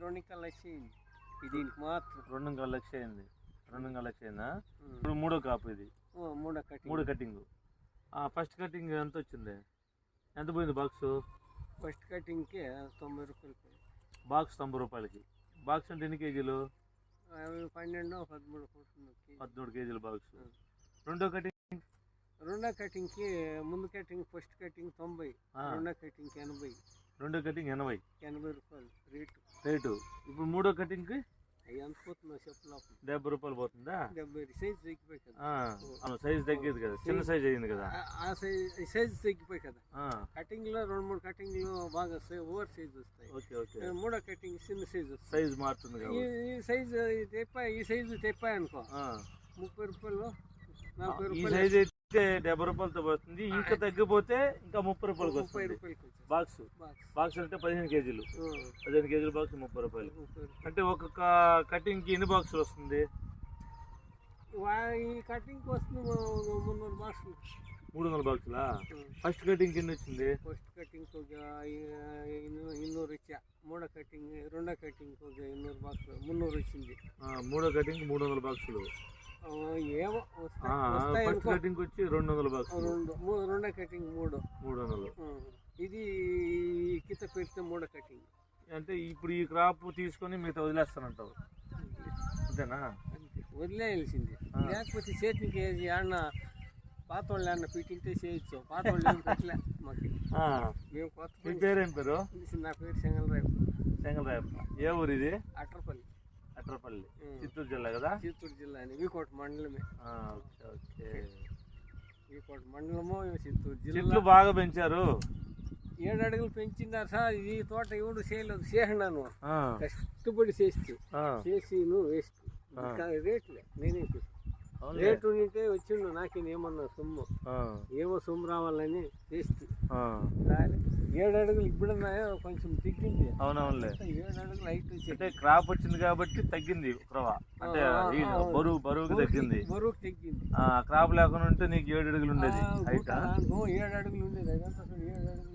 రెండు కల్లా వచ్చింది దీనికి మాత్రం. రెండు లక్ష అయింది రెండు అయిందా ఉమ్. ఇప్పుడు మూడో కాపు ఇది. మూడో కట్టి మూడు కటింగ్ ఫస్ట్ కటింగ్ ఎంత వచ్చింది? ఎంత పోయింది బాక్స్ ఫస్ట్ కటింగ్కి తొంభై రూపాయలు పోయి. బాక్స్ తొంభై రూపాయలకి. బాక్స్ అంటే ఎన్ని కేజీలు? పన్నెండు పదమూడు పదమూడు కేజీల బాక్స్. రెండో కటింగ్ రెండో కటింగ్కి ముందు కటింగ్ ఫస్ట్ కటింగ్ తొంభై. రెండో కటింగ్కి ఎనభై. రెండో కటింగ్ ఎనభై. ఎనభై రూపాయలు. రేటు. రేటు. ఇప్పుడు మూడో కటింగ్కి లోపల. డెబ్బై రూపాయలు పోతుందా? డెబ్బై సైజ్ తగ్గిపోయి కదా. సైజ్ తగ్గేది కదా. చిన్న సైజ్ అయింది కదా. సైజ్ సైజ్ తగ్గిపోయి కదా. ఆ, కటింగ్లో రెండు మూడు కటింగ్లు బాగా ఓవర్ సైజ్ వస్తాయి. Okay okay. మూడో కటింగ్ చిన్న సైజ్ సైజ్ మారుతుంది ఈ సైజు తెప్పా ఈ సైజు తెప్పాయి అనుకో. ముప్పై రూపాయలు నలభై రూపాయలు అయితే డెబ్బై రూపాయలతో పోతుంది ఇంకా తగ్గిపోతే ఇంకా ముప్పై రూపాయలకి వస్తుంది. బాక్స్. బాక్స్. బాక్స్ అంటే పదిహేను కేజీలు. పదిహేను కేజీల బాక్స్ ముప్పై రూపాయలు. అంటే ఒక్కొక్క కటింగ్కి ఎన్ని బాక్సులు వస్తుంది? ఈ కటింగ్ వస్తుంది ము- మున్నూరు బాక్సులు. మూడు వందల బాక్సులా ఫస్ట్ కటింగ్ ఎన్ని వచ్చింది? ఫస్ట్ కటింగ్ ఒక ఇన్నూరు ఇచ్చా. మూడో కటింగ్ రెండో కటింగ్ ఒక ఇన్నూరు బాక్స్ మున్నూరు వచ్చింది. మూడో కటింగ్ మూడు వందల బాక్సులు. ఏమో ఫస్ట్ కటింగ్ వచ్చి రెండు వందల బాక్సులు రెండు రెండో కటింగ్ మూడు. మూడు వందలు. ఇది కింద పెడితే మూడో కటింగ్ అంటే ఇప్పుడు ఈ క్రాప్ తీసుకొని మిగతా వదిలేస్తానంటావు. అంతేనా? అంతే వదిలేయాల్సింది. లేకపోతే చేతికి ఏది ఆడిన పాత వాళ్ళు ఏమన్నా పెట్టింటే చేయొచ్చు. పాత వాళ్ళు ఏం మాకు. ఆ, మేము కొత్త పేరేం పేరు? చేసి- నా పేరు చెంగలరావు చెంగలరాయప్ప ఏ ఊరు ఇది? అట్రపల్లి. అట్రపల్లి. చిత్తూరు జిల్లా కదా? చిత్తూరు జిల్లా అని వీకోట మండలమే. Okay okay. వీకోట మండలము చిత్తూరు జిల్లా. చెట్లు బాగా పెంచారు. ఏడు అడుగులు పెంచినారు సార్. ఈ తోట ఎవడు చేయలేదు. చేసినాను కష్టపడి చేస్తే. చేసి నువ్వు వేస్ట్. ఆ. రేట్లే. నేనే. రేటు ఉంటే వచ్చిండు నాకేం ఏమన్నా సొమ్ము. ఏమో సొమ్ము రావాలని చేస్తే ఏడు అడుగులు ఇప్పుడున్నాయో కొంచెం తగ్గింది. అవునవునులే. ఏడు అడుగులు హైట్ అంటే క్రాప్ వచ్చింది కాబట్టి తగ్గింది క్రవ అంటే బరువు బరువుకి తగ్గింది. బరువు తగ్గింది. ఆ క్రాప్ లేకుండా ఉంటే నీకు ఏడు అడుగులు ఉండేది హైట్ ఏడు అడుగులు ఉండేది. ఏడు అడుగులు